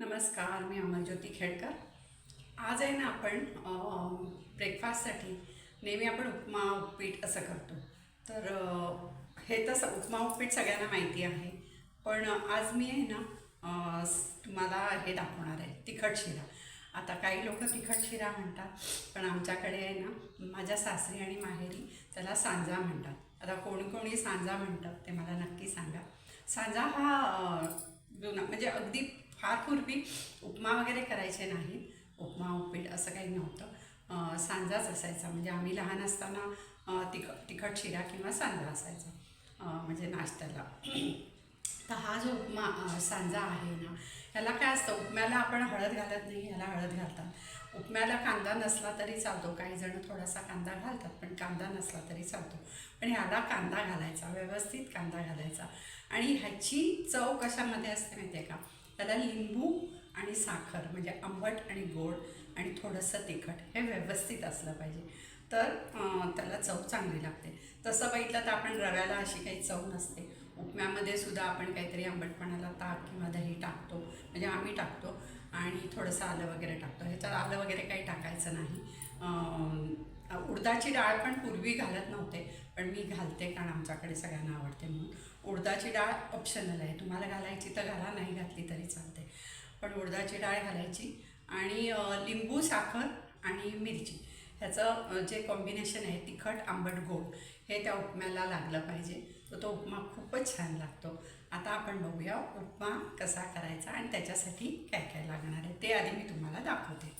नमस्कार मी अमरज्योती खेडकर. आज आहे ना आपण ब्रेकफास्टसाठी नेहमी आपण उपमा उपीट असं करतो. तर हे तसं उपमा उपीट सगळ्यांना माहिती आहे. पण आज मी आहे ना तुम्हाला हे दाखवणार आहे तिखट शिरा. आता काही लोक तिखट शिरा म्हणतात पण आमच्याकडे आहे ना माझ्या सासरी आणि माहेरी त्याला सांजा म्हणतात. आता कोणी कोणी सांजा म्हणतात ते मला नक्की सांगा. सांजा हा जुना म्हणजे अगदी फार पूर्वी उपमा वगैरे करायचे नाही. उपमा उपीट असं काही नव्हतं. सांजाच असायचा. म्हणजे आम्ही लहान असताना तिख तिखट शिरा किंवा सांजा असायचा. म्हणजे नाश्त्याला. तर हा जो उपमा सांजा आहे ना ह्याला काय असतं? उपम्याला आपण हळद घालत नाही ह्याला हळद घालतात. उपम्याला कांदा नसला तरी चालतो. काही जण थोडासा कांदा घालतात पण कांदा नसला तरी चालतो. पण ह्याला कांदा घालायचा व्यवस्थित कांदा घालायचा. आणि ह्याची चव कशामध्ये असते माहिती आहे का? त्याला लिंबू आणि साखर म्हणजे आंबट आणि गोड आणि थोडंसं तिखट हे व्यवस्थित असलं पाहिजे. तर त्याला चव चांगली लागते. तसं बघितलं तर आपण रव्याला अशी काही चव नसते. उपम्यामध्ये सुद्धा आपण काहीतरी आंबटपणाला ताक किंवा दही टाकतो. म्हणजे आम्ही टाकतो. आणि थोडंसं आलं वगैरे टाकतो. ह्याच्यात आलं वगैरे काही टाकायचं नाही. उडदाची डाळ पण पूर्वी घालत नव्हते पण मी घालते कारण आमच्याकडे सगळ्यांना आवडते म्हणून. उडदाची डाळ ऑप्शनल आहे. तुम्हाला घालायची तर घाला नाही घातली तरी चालते. पण उडदाची डाळ घालायची आणि लिंबू साखर आणि मिरची. ह्याचं जे कॉम्बिनेशन आहे तिखट आंबट गोड हे त्या उपम्याला लागलं पाहिजे. तर तो उपमा खूपच छान लागतो. आता आपण बघूया उपमा कसा करायचा आणि त्याच्यासाठी काय काय लागणार आहे ते आधी मी तुम्हाला दाखवते.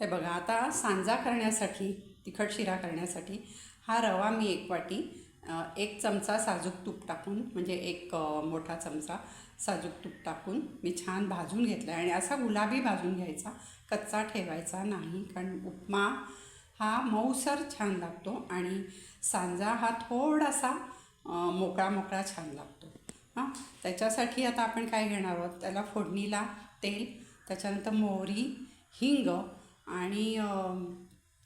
हे बघा आता सांजा करण्यासाठी तिखट शिरा करण्यासाठी हा रवा मी एक वाटी एक चमचा साजूक तूप टाकून म्हणजे एक मोठा चमचा साजूक तूप टाकून मी छान भाजून घेतला आहे आणि असा गुलाबी भाजून घ्यायचा कच्चा ठेवायचा नाही कारण उपमा हा मऊसर छान लागतो आणि सांजा हा थोडासा मोकळा मोकळा छान लागतो. हां त्याच्यासाठी आता आपण काय घेणार आहोत? त्याला फोडणीला तेल त्याच्यानंतर मोहरी हिंग आणि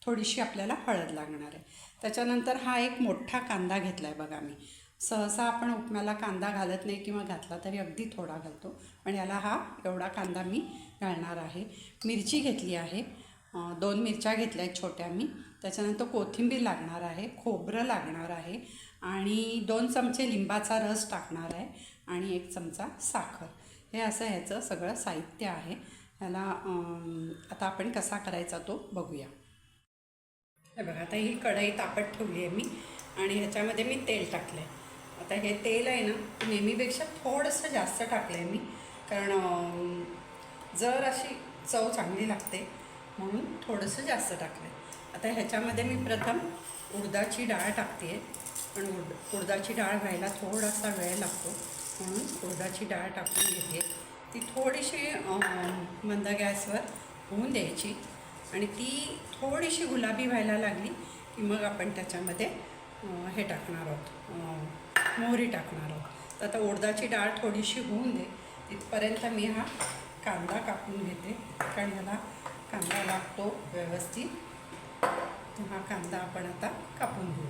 थोडीशी आपल्याला हळद लागणार आहे. त्याच्यानंतर हा एक मोठा कांदा घेतला आहे बघा मी. सहसा आपण उपम्याला कांदा घालत नाही किंवा घातला तरी अगदी थोडा घालतो. पण याला हा एवढा कांदा मी घालणार आहे. मिरची घेतली आहे. दोन मिरच्या घेतल्या आहेत छोट्या मी. त्याच्यानंतर कोथिंबीर लागणार आहे खोबरं लागणार आहे आणि दोन चमचे लिंबाचा रस टाकणार आहे आणि एक चमचा साखर. हे असं ह्याचं सगळं साहित्य आहे. ह्याला आता आपण कसा करायचा तो बघूया. हे बघा आता ही कढई तापत ठेवली आहे मी आणि ह्याच्यामध्ये मी तेल टाकलं आहे आता हे तेल आहे ना नेहमीपेक्षा थोडंसं जास्त टाकलं आहे मी. कारण जर अशी चव चांगली लागते म्हणून थोडंसं जास्त टाकलं आहे आता ह्याच्यामध्ये मी प्रथम उडदाची डाळ टाकते आहे पण उड उडदाची डाळ व्हायला थोडासा वेळ लागतो. म्हणून उडदाची डाळ टाकून घेते. ती थोडीशी मंद गॅसवर होऊन द्यायची. आणि ती थोडीशी गुलाबी व्हायला लागली की मग आपण त्याच्यामध्ये हे टाकणार आहोत. मोहरी टाकणार आहोत. तर आता उडदाची डाळ थोडीशी होऊन दे. तिथपर्यंत मी हा कांदा कापून घेते. कारण ह्याला कांदा लागतो व्यवस्थित. तर हा कांदा आपण आता कापून घेऊ.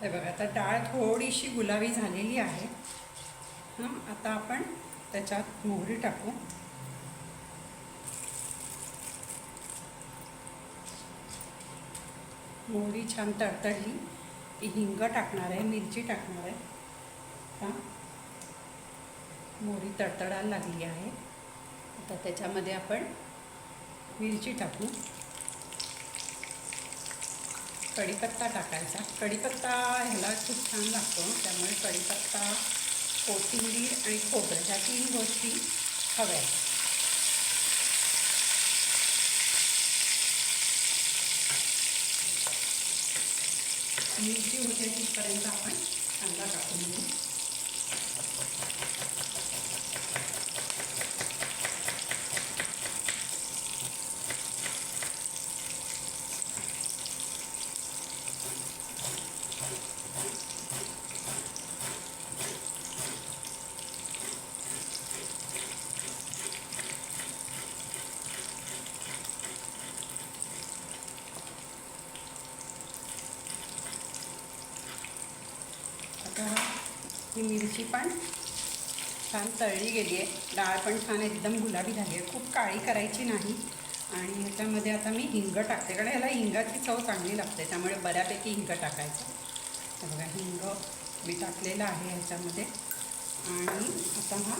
हे बघा आता डाळ थोडीशी गुलाबी झालेली आहे. हां आता आपण त्याच्यात मोहरी टाकू. मोहरी छान तडतडली. की हिंग टाकणार आहे मिरची टाकणार आहे. हां मोहरी तडतडायला लागली आहे. आता त्याच्यामध्ये आपण मिरची टाकू. कढीपत्ता टाकायचा. कढीपत्ता ह्याला खूप छान लागतो त्यामुळे कढीपत्ता कोथिंबीर आणि खोबरं ह्या तीन गोष्टी हव्या आहेत मिरची होते तिथपर्यंत आपण कांदा टाकून घेऊ. ही मिरची पण छान तळली गेली आहे. डाळ पण छान एकदम गुलाबी झाली आहे. खूप काळी करायची नाही. आणि ह्याच्यामध्ये आता मी हिंग टाकते. कारण ह्याला हिंगाची चव चांगली लागते. त्यामुळे बऱ्यापैकी हिंग टाकायचं. बघा हिंग मी टाकलेलं आहे ह्याच्यामध्ये. आणि आता हा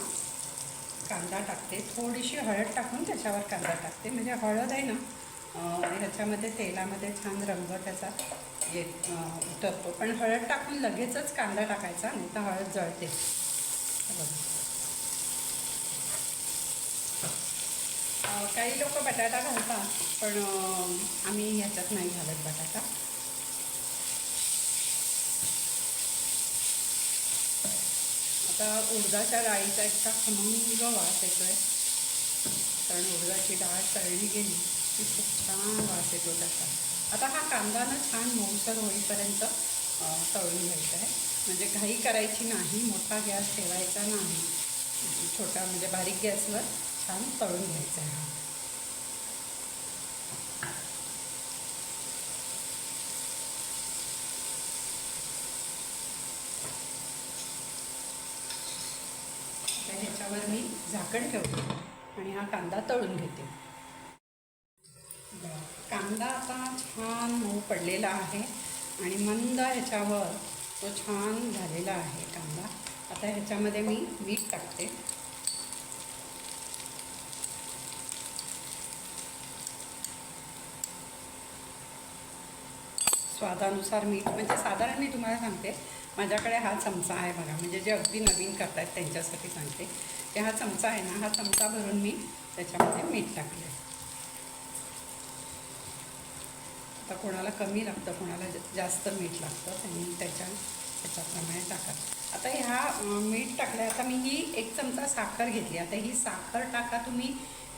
कांदा टाकते. थोडीशी हळद टाकून त्याच्यावर कांदा टाकते. म्हणजे हळद आहे ना ह्याच्यामध्ये तेलामध्ये छान रंग त्याचा येत उतरतो पण हळद टाकून लगेचच कांदा टाकायचा नाही तर हळद जळते. काही लोक बटाटा घालतात पण आम्ही ह्याच्यात नाही घालत बटाटा. आता उडदाच्या डाळीचा इतका खमंग वास आहे कारण उडदाची डाळ तळली गेली की खूप छान वास येतो त्याचा. आता हा कांदा ना छान मऊसर होईपर्यंत तळून घ्यायचा आहे. म्हणजे घाई करायची नाही मोठा गॅस ठेवायचा नाही. छोटा म्हणजे बारीक गॅसवर छान तळून घ्यायचा आहे हा. ह्याच्यावर मी झाकण ठेवते आणि हा कांदा तळून घेते. कांदा आता छान मऊ पडलेला आहे आणि मंद ह्याच्यावर तो छान झालेला आहे कांदा. आता ह्याच्यामध्ये मी मीठ टाकते. स्वादानुसार मीठ म्हणजे साधारण मी तुम्हाला सांगते माझ्याकडे हा चमचा आहे बघा. म्हणजे जे अगदी नवीन करतायत त्यांच्यासाठी सांगते. की हा चमचा आहे ना हा चमचा भरून मी त्याच्यामध्ये मीठ टाकले आता कोणाला कमी लागतं कोणाला ज- जास्त मीठ लागतं त्यांनी त्याच्या त्याच्याप्रमाणे टाका आता ह्या मीठ टाकलं आता मी ही एक चमचा साखर घेतली. आता ही साखर टाका तुम्ही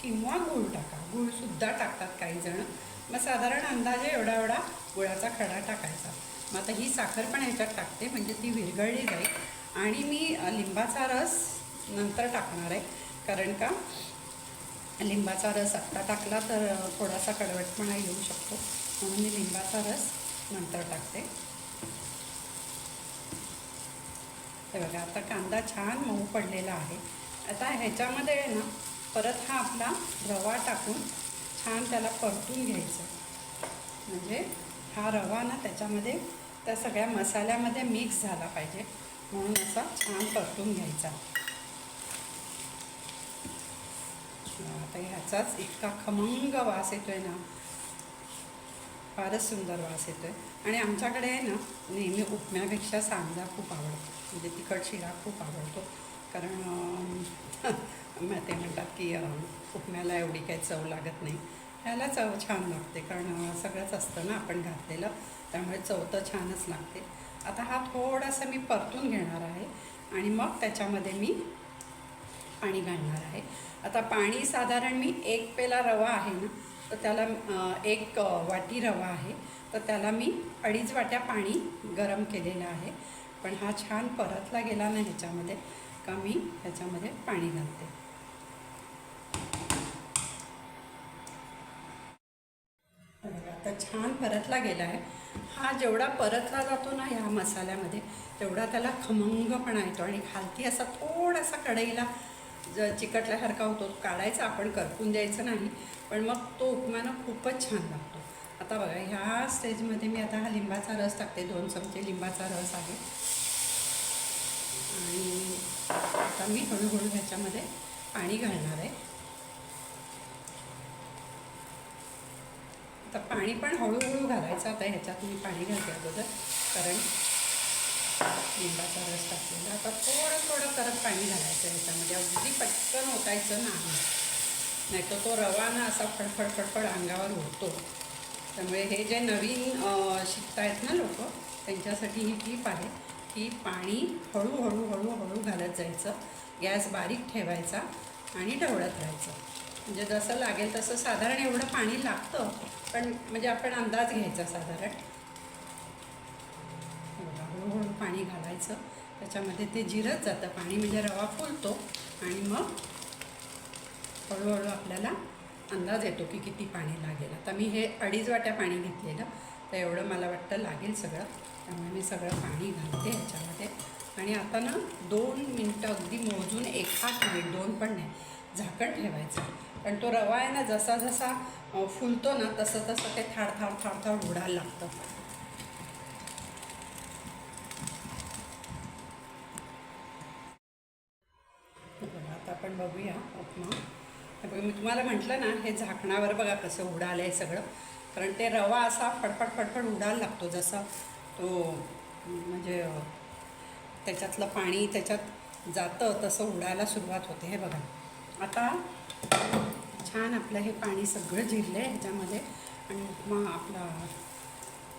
किंवा गूळ टाका. गूळसुद्धा टाकतात काही जण. मग साधारण अंदाजे एवढा एवढा गुळाचा खडा टाकायचा. मग आता ही साखर पण ह्याच्यात टाकते म्हणजे ती विरघळली जाईल. आणि मी लिंबाचा रस नंतर टाकणार आहे. कारण का? लिंबाचा रस आत्ता टाकला तर थोडासा कडवटपणा येऊ शकतो. म्हणून मी लिंबाचा रस नंतर टाकते. हे बघा आता कांदा छान मऊ पडलेला आहे. आता ह्याच्यामध्ये आहे ना परत हा आपला रवा टाकून छान त्याला परतून घ्यायचं. म्हणजे हा रवा ना त्याच्यामध्ये त्या सगळ्या मसाल्यामध्ये मिक्स झाला पाहिजे. म्हणून असा छान परतून घ्यायचा. आता ह्याचाच इतका खमंग वास येतोय ना. फारच सुंदर वास येतो आहे आणि आमच्याकडे आहे ना नेहमी उपम्यापेक्षा सांजा खूप आवडतो. म्हणजे तिखट शिरा खूप आवडतो. कारण मग ते म्हणतात की उपम्याला एवढी काही चव लागत नाही. ह्याला चव छान लागते. कारण सगळंच असतं ना आपण घातलेलं. त्यामुळे चव तर छानच लागते. आता हा थोडासा मी परतून घेणार आहे. आणि मग त्याच्यामध्ये मी पाणी घालणार आहे. आता पाणी साधारण मी एक पेला रवा आहे ना तर त्याला एक वाटी रवा आहे. तर त्याला मी अडीच वाट्या पाणी गरम केलेलं आहे. पण हा छान परतला गेला ना ह्याच्यामध्ये का मी ह्याच्यामध्ये पाणी घालते. आता छान परतला गेला आहे. हा जेवढा परतला जातो ना ह्या मसाल्यामध्ये तेवढा त्याला खमंगपणा येतो आणि खालती असा थोडासा कढईला ज चिकटल्यासारखा होतो. तो काढायचा आपण करपून द्यायचं नाही. पण मग तो उपमानं खूपच छान लागतो. आता बघा ह्या स्टेजमध्ये मी आता हा लिंबाचा रस टाकते. दोन चमचे लिंबाचा रस आहे. आणि आता मी हळूहळू ह्याच्यामध्ये पाणी घालणार आहे. आता पाणी पण हळूहळू घालायचं. आता ह्याच्यात मी पाणी घालते अगोदर. कारण लिंबाचा रस टाकलेला आता थोडं थोडं करत पाणी घालायचं ह्याच्यामध्ये अगदी पटकन ओतायचं नाही नाही तर तो रवा ना असा फडफड फडफड अंगावर होतो त्यामुळे हे जे नवीन शिकतायत ना लोक त्यांच्यासाठी ही टीप आहे की पाणी हळूहळू हळूहळू घालत जायचं गॅस बारीक ठेवायचा आणि ढवळत राहायचं म्हणजे जसं लागेल तसं साधारण एवढं पाणी लागतं पण म्हणजे आपण अंदाज घ्यायचा साधारण पाणी घालायचं. त्याच्यामध्ये ते जिरत जातं. पाणी म्हणजे रवा फुलतो आणि मग हळूहळू आपल्याला अंदाज येतो की किती पाणी लागेल. आता मी हे अडीच वाट्या पाणी घेतलेलं. तर एवढं मला वाटतं लागेल सगळं. त्यामुळे मी सगळं पाणी घालते ह्याच्यामध्ये आणि आता ना दोन मिनटं अगदी मोजून एक हात मिनिट दोन पण नाही. झाकण ठेवायचं. कारण तो रवा आहे ना जसा जसा फुलतो ना तसं तसं ते थाड थाड थाड थाड उडायला लागतं बघा, आता आपण बघूया उपमा हे? बघ मी तुम्हाला म्हटलं ना हे झाकणावर बघा कसं उडालं आहे सगळं. कारण ते रवा असा फडफड फडफड उडायला लागतो जसा तो म्हणजे त्याच्यातलं पाणी त्याच्यात जातं तसं उडायला सुरुवात होते हे बघा. आता छान आपलं हे पाणी सगळं जिरलं आहे ह्याच्यामध्ये. आणि उपमा आपला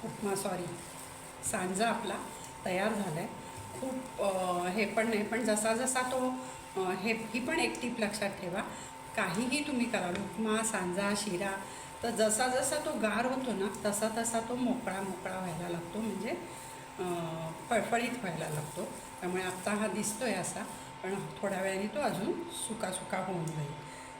उपमा सॉरी सांजा आपला तयार झाला आहे खूप हे पण नाही पण जसा जसा तो हे ही पण एक टीप लक्षात ठेवा. काहीही तुम्ही करा उपमा सांजा शिरा तर जसा जसा तो गार होतो ना तसा तसा तो मोकळा मोकळा व्हायला लागतो म्हणजे फळफळीत व्हायला लागतो. त्यामुळे आत्ता हा दिसतोय असा पण थोड्या वेळाने तो अजून सुका सुका होऊन जाईल.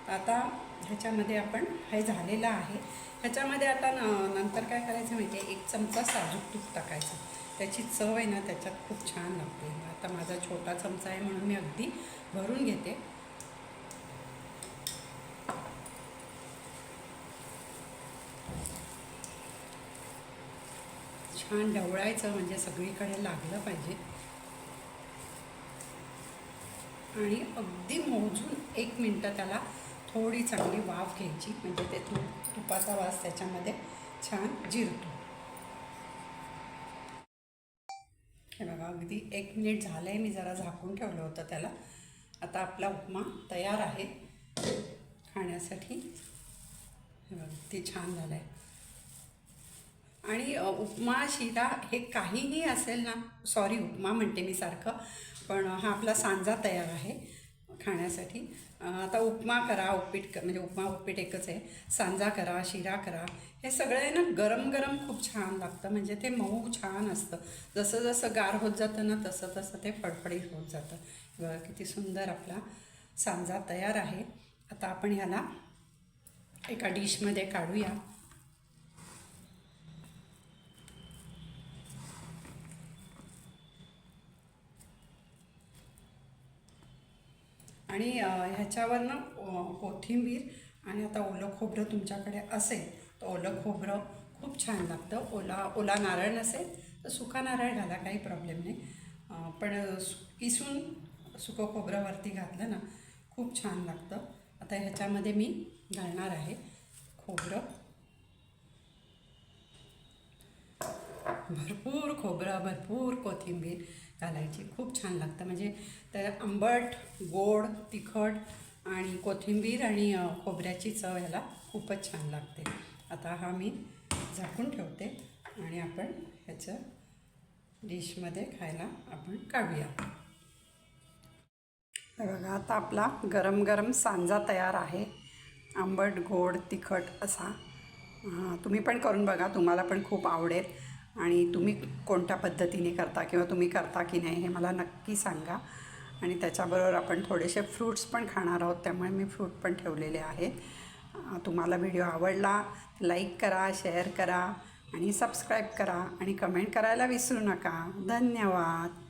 आता ह्याच्यामध्ये आपण हे झालेलं आहे. ह्याच्यामध्ये आता न नंतर काय करायचं माहिती आहे एक चमचा साजूक तूप टाकायचं. त्याची चव आहे ना त्याच्यात खूप छान लागते. आता माझा छोटा चमचा आहे म्हणून मी अगदी भरून घेते. छान ढवळायचं म्हणजे सगळीकडे लागलं पाहिजे. आणि अगदी मोजून एक मिनटं त्याला थोडी चांगली वाफ घ्यायची म्हणजे ते तूप तुपाचा वास त्याच्यामध्ये छान जिरतो. हे बघा अगदी एक मिनिट झालं आहे मी जरा झाकून ठेवलं होतं त्याला. आता आपला उपमा तयार आहे खाण्यासाठी. हे बघा छान झालं आहे आणि उपमा शिरा हे काहीही असेल ना सॉरी उपमा म्हणते मी सारखं पण हा आपला सांजा तयार आहे. खाण्यासाठी. आता उपमा करा उपीट क म्हणजे उपमा उपीट एकच आहे. सांजा करा शिरा करा. हे सगळं आहे ना गरम गरम खूप छान लागतं. म्हणजे ते मऊ छान असतं. जसं जसं गार होत जातं ना तसं तसं ते फडफडीत होत जातं. बघा किती सुंदर आपला सांजा तयार आहे. आता आपण ह्याला एका डिशमध्ये काढूया. आणि ह्याच्यावर ह्याच्यावरनं कोथिंबीर आणि आता ओलं खोबरं तुमच्याकडे असेल तर ओलं खोबरं खूप छान लागतं. ओला ओला नारळ नसेल तर सुका नारळ घाला काही प्रॉब्लेम नाही. पण सु- किसून सुकं खोबरं वरती घातलं ना खूप छान लागतं. आता ह्याच्यामध्ये मी घालणार आहे खोबरं. भरपूर खोबरं भरपूर कोथिंबीर. घालायची. खूप छान लागतं. म्हणजे त्या आंबट गोड तिखट आणि कोथिंबीर आणि खोबऱ्याची चव ह्याला खूपच छान लागते. आता हा मी झाकून ठेवते आणि आपण ह्याचं डिशमध्ये खायला आपण काढूया. बघा आता आपला गरम गरम सांजा तयार आहे. आंबट गोड तिखट असा. तुम्ही पण करून बघा. तुम्हाला पण खूप आवडेल. आणि तुम्ही कोणत्या पद्धतीने करता किंवा तुम्ही करता की नाही हे मला नक्की सांगा. आणि त्याच्याबरोबर आपण थोडेसे फ्रूट्स पण खाणार आहोत त्यामुळे मी फ्रूट पण ठेवलेले आहेत. तुम्हाला व्हिडिओ आवडला लाईक करा शेअर करा आणि सबस्क्राईब करा आणि कमेंट करायला विसरू नका. धन्यवाद.